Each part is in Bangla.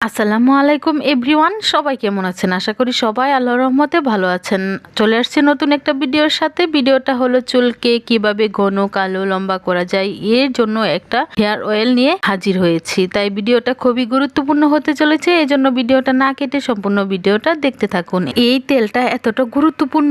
আসসালামু আলাইকুম এভরিওয়ান, সবাই কেমন আছেন? আশা করি সবাই আল্লাহর রহমতে ভালো আছেন। চলে আসছে নতুন একটা ভিডিওর সাথে। ভিডিওটা হলো চুলকে কীভাবে ঘন কালো লম্বা করা যায়, এর জন্য একটা হেয়ার অয়েল নিয়ে হাজির হয়েছি। তাই ভিডিওটা খুবই গুরুত্বপূর্ণ হতে চলেছে এই জন্য ভিডিওটা না কেটে সম্পূর্ণ ভিডিওটা দেখতে থাকুন। এই তেলটা এতটা গুরুত্বপূর্ণ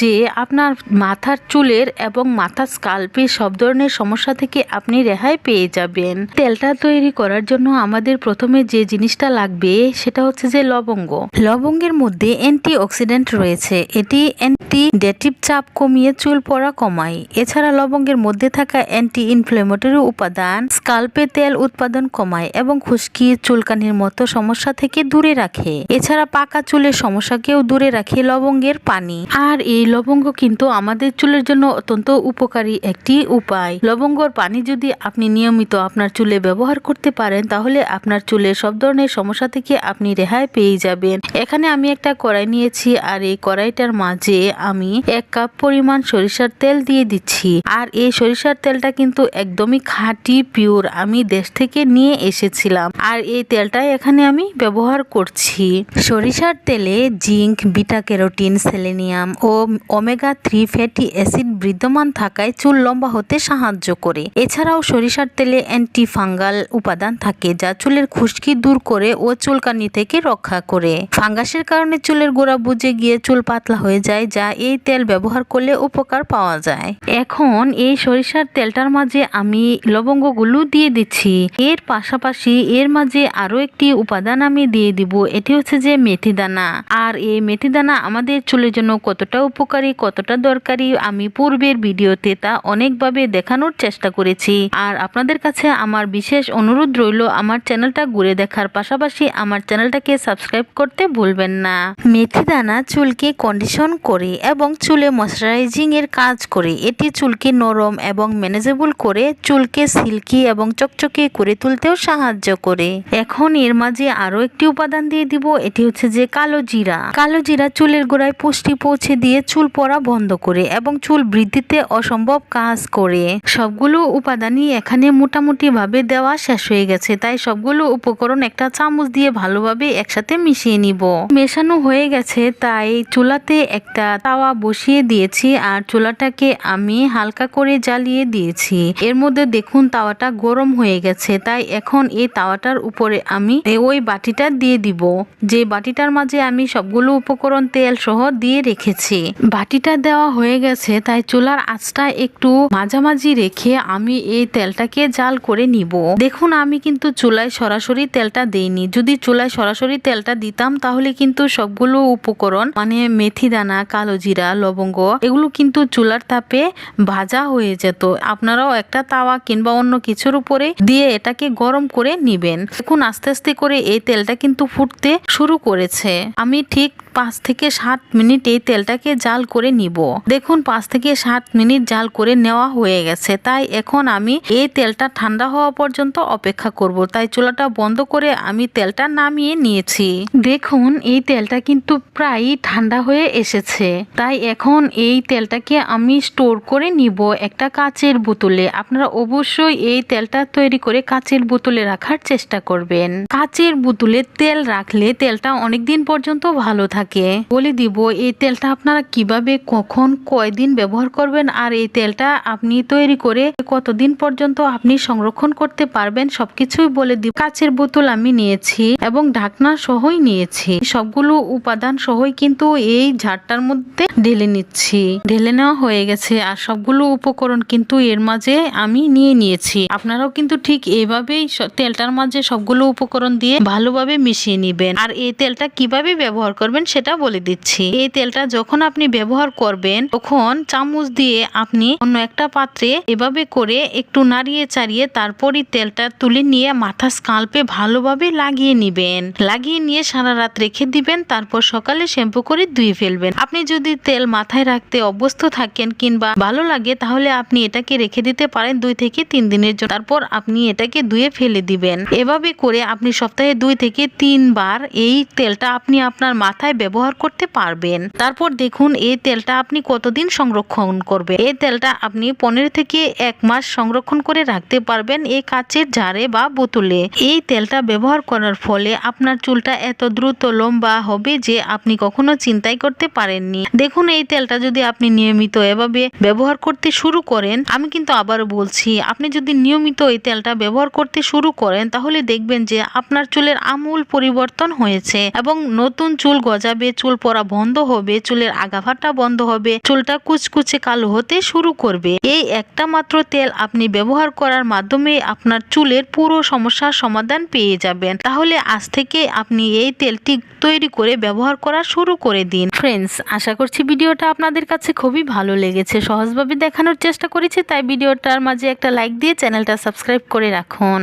যে আপনার মাথার চুলের এবং মাথার স্কাল্পে সব ধরনের সমস্যা থেকে আপনি রেহাই পেয়ে যাবেন। তেলটা তৈরি করার জন্য আমাদের প্রথমে যে জিনিসটা লাগবে সেটা হচ্ছে যে লবঙ্গ। লবঙ্গের মধ্যে অ্যান্টি অক্সিডেন্ট রয়েছে। এটি অ্যান্টি ডেটিভ চাপ কমিয়ে চুল পড়া কমায়। এছাড়া লবঙ্গের মধ্যে থাকা অ্যান্টি ইনফ্লেমেটরি উপাদান স্কাল্পে তেল উৎপাদন কমায় এবং খুশকি চুলকানির মতো সমস্যা থেকে দূরে রাখে। এছাড়া পাকা চুলের সমস্যাকেও দূরে রাখে লবঙ্গের পানি। আর এই লবঙ্গ কিন্তু আমাদের চুলের জন্য অত্যন্ত উপকারী একটি উপায়। লবঙ্গর পানি যদি আপনি নিয়মিত আপনার চুলে ব্যবহার করতে পারেন, তাহলে আপনার চুলে সব ধরনের সমস্যা থেকে আপনি রেহাই পেয়ে যাবেন। এখানে আমি একটা কড়াই নিয়েছি আর এই কড়াইটার মাঝে আমি এক কাপ পরিমাণ সরিষার তেল দিয়ে দিচ্ছি। আর এই সরিষার তেলটা কিন্তু একদমই খাঁটি পিওর আমি দেশ থেকে নিয়ে এসেছিলাম। আর এই তেলটাই এখানে আমি ব্যবহার করছি। সরিষার তেলে জিঙ্ক, বিটা ক্যারোটিন, সেলেনিয়াম ও ওমেগা থ্রি ফ্যাটি অ্যাসিড বিদ্যমান থাকায় চুল লম্বা হতে সাহায্য করে। এছাড়াও সরিষার তেলে অ্যান্টি ফাঙ্গাল উপাদান থাকে যা চুলের খুশকি দূর করে ও চুলকানি থেকে রক্ষা করে। ফাঙ্গাসের কারণে চুলের গোড়া বুঝে গিয়ে চুল পাতলা হয়ে যায়, যা এই তেল ব্যবহার করলে উপকার পাওয়া যায়। এখন এই সরিষার তেলটার মাঝে আমি লবঙ্গগুলো দিয়ে দিচ্ছি। এর পাশাপাশি এর মাঝে আরও একটি উপাদান আমি দিয়ে দিব, এটি হচ্ছে যে মেথি দানা। আর এই মেথি দানা আমাদের চুলের জন্য কতটা উপকারী, কতটা দরকারি, আমি পূর্বের ভিডিওতে তা অনেকভাবে দেখানোর চেষ্টা করেছি। আর আপনাদের কাছে আমার বিশেষ অনুরোধ রইল, আমার চ্যানেলটা ঘুরে দেখার পাশাপাশি আমার চ্যানেলটাকে সাবস্ক্রাইব করতে ভুলবেন না। মেথি দানা চুলকে কন্ডিশন করে এবং চুলে ময়শ্চারাইজিং এর কাজ করে। এটি চুলকে নরম এবং ম্যানেজেবল করে, চুলকে সিল্কি এবং চকচকে করে তুলতেও সাহায্য করে। এখন এর মাঝে আরও একটি উপাদান দিয়ে দিব, এটি হচ্ছে যে কালো জিরা। কালো জিরা চুলের গোড়ায় পুষ্টি পৌঁছে দিয়ে চুল পড়া বন্ধ করে এবং চুল বৃদ্ধিতে অসম্ভব কাজ করে। সবগুলো উপাদানই এখানে মোটামুটি ভাবে দেওয়া শেষ হয়ে গেছে, তাই সবগুলো উপকরণ একটা চামচ দিয়ে ভালোভাবে একসাথে মিশিয়ে নিব। মেশানো হয়ে গেছে, তাই চুলাতে একটা তাওয়া বসিয়ে দিয়েছি আর চুলাটাকে আমি হালকা করে জ্বালিয়ে দিয়েছি। এর মধ্যে দেখুন তাওয়াটা গরম হয়ে গেছে, তাই এখন এই তাওয়াটার উপরে আমি ওই বাটিটা দিয়ে দিব। যে বাটিটার মাঝে আমি সবগুলো উপকরণ তেল সহ দিয়ে রেখেছি। বাটিটা দেওয়া হয়ে গেছে, তাই চুলার আঁচটা একটু মাঝামাঝি রেখে আমি এই তেলটাকে জাল করে নিব। দেখুন আমি কিন্তু চুলায় সরাসরি তেলটা দেইনি। যদি চুলায় সরাসরি তেলটা দিতাম, তাহলে কিন্তু সবগুলো উপকরণ মানে মেথি দানা, কালো জিরা, লবঙ্গ, এগুলো কিন্তু চুলার তাপে ভাজা হয়ে যেত। আপনারাও একটা তাওয়া কিংবা অন্য কিছুর উপরে দিয়ে এটাকে গরম করে নিবেন। দেখুন, আস্তে আস্তে করে এই তেলটা কিন্তু ফুটতে শুরু করেছে। আমি ঠিক পাঁচ থেকে সাত মিনিট এই তেলটাকে জাল করে নিব। দেখুন, পাঁচ থেকে সাত মিনিট জাল করে নেওয়া হয়ে গেছে। তাই এখন আমি এই তেলটা ঠান্ডা হওয়া পর্যন্ত অপেক্ষা করব। তাই চুলাটা বন্ধ করে আমি তেলটা নামিয়ে নিয়েছি। দেখুন, এই তেলটা কিন্তু প্রায় ঠান্ডা হয়ে এসেছে। তাই এখন এই তেলটাকে আমি স্টোর করে নিব একটা কাচের বোতলে। আপনারা অবশ্যই এই তেলটা তৈরি করে কাচের বোতলে রাখার চেষ্টা করবেন। কাচের বোতলে তেল রাখলে তেলটা অনেকদিন পর্যন্ত ভালো থাকে। বলে দিব, এই তেলটা আপনারা কীভাবে, কখন, কয়দিন ব্যবহার করবেন আর এই তেলটা আপনি তৈরি করে কতদিন পর্যন্ত আপনি সংরক্ষণ করতে পারবেন সবকিছুই বলে দিব। কাচের বোতল আমি নিয়েছি এবং ঢাকনা সহই নিয়েছি। সবগুলো উপাদান সহই কিন্তু এই ঝাড়টার মধ্যে ঢেলে নিচ্ছি। ঢেলে নেওয়া হয়ে গেছে আর সবগুলো উপকরণ কিন্তু এর মাঝে আমি নিয়ে নিয়েছি। আপনারাও কিন্তু ঠিক এইভাবেই তেলটার মাঝে সবগুলো উপকরণ দিয়ে ভালোভাবে মিশিয়ে নিবেন। আর এই তেলটা কীভাবে ব্যবহার করবেন সেটা বলে দিচ্ছি। এই তেলটা যখন আপনি ব্যবহার করবেন, তখন চামচ দিয়ে আপনি অন্য একটা পাত্রে এভাবে করে একটু নাড়িয়ে চাড়িয়ে তারপরই তেলটা তুলে নিয়ে মাথা স্কাল্পে ভালোভাবে লাগিয়ে নিবেন। লাগিয়ে নিয়ে সারা রাত রেখে দিবেন, তারপর সকালে শ্যাম্পু করে ধুয়ে ফেলবেন। আপনি যদি তেল মাথায় রাখতে অভ্যস্ত থাকেন কিংবা ভালো লাগে, তাহলে আপনি এটাকে রেখে দিতে পারেন দুই থেকে তিন দিনের জন্য। তারপর আপনি এটাকে ধুয়ে ফেলে দিবেন। এভাবে করে আপনি সপ্তাহে দুই থেকে তিনবার এই তেলটা আপনি আপনার মাথায় ব্যবহার করতে পারবেন। তারপর দেখুন, এই তেলটা আপনি কতদিন সংরক্ষণ করবে। এই তেলটা আপনি পনেরো থেকে এক মাস সংরক্ষণ করে রাখতে পারবেন এই কাচের জারে বা বোতলে। এই তেলটা ব্যবহার করার ফলে আপনার চুলটা এত দ্রুত লম্বা হবে যে আপনি কখনো চিন্তাই করতে পারেননি। দেখুন, এই তেলটা যদি আপনি নিয়মিত এভাবে ব্যবহার করতে শুরু করেন, আমি কিন্তু আবার বলছি, আপনি যদি নিয়মিত এই তেলটা ব্যবহার করতে শুরু করেন, তাহলে দেখবেন যে আপনার চুলের আমূল পরিবর্তন হয়েছে এবং নতুন চুল গজাবে, চুল পরা বন্ধ হবে, চুলের আগাভাটা বন্ধ হবে, চুলটা কুচকুচে কালো হতে শুরু করবে। এই একটা মাত্র তেল আপনি ব্যবহার করার মাধ্যমে আপনার চুলের পুরো সমস্যার সমাধান পেয়ে যাবেন। তাহলে আজ থেকে আপনি এই তেলটি তৈরি করে ব্যবহার করা শুরু করে দিন। ফ্রেন্ডস আশা করছি ভিডিওটা আপনাদের কাছে খুবই ভালো লেগেছে। সহজভাবে দেখানোর চেষ্টা করেছি, তাই ভিডিওটার মাঝে একটা লাইক দিয়ে চ্যানেলটা সাবস্ক্রাইব করে রাখুন।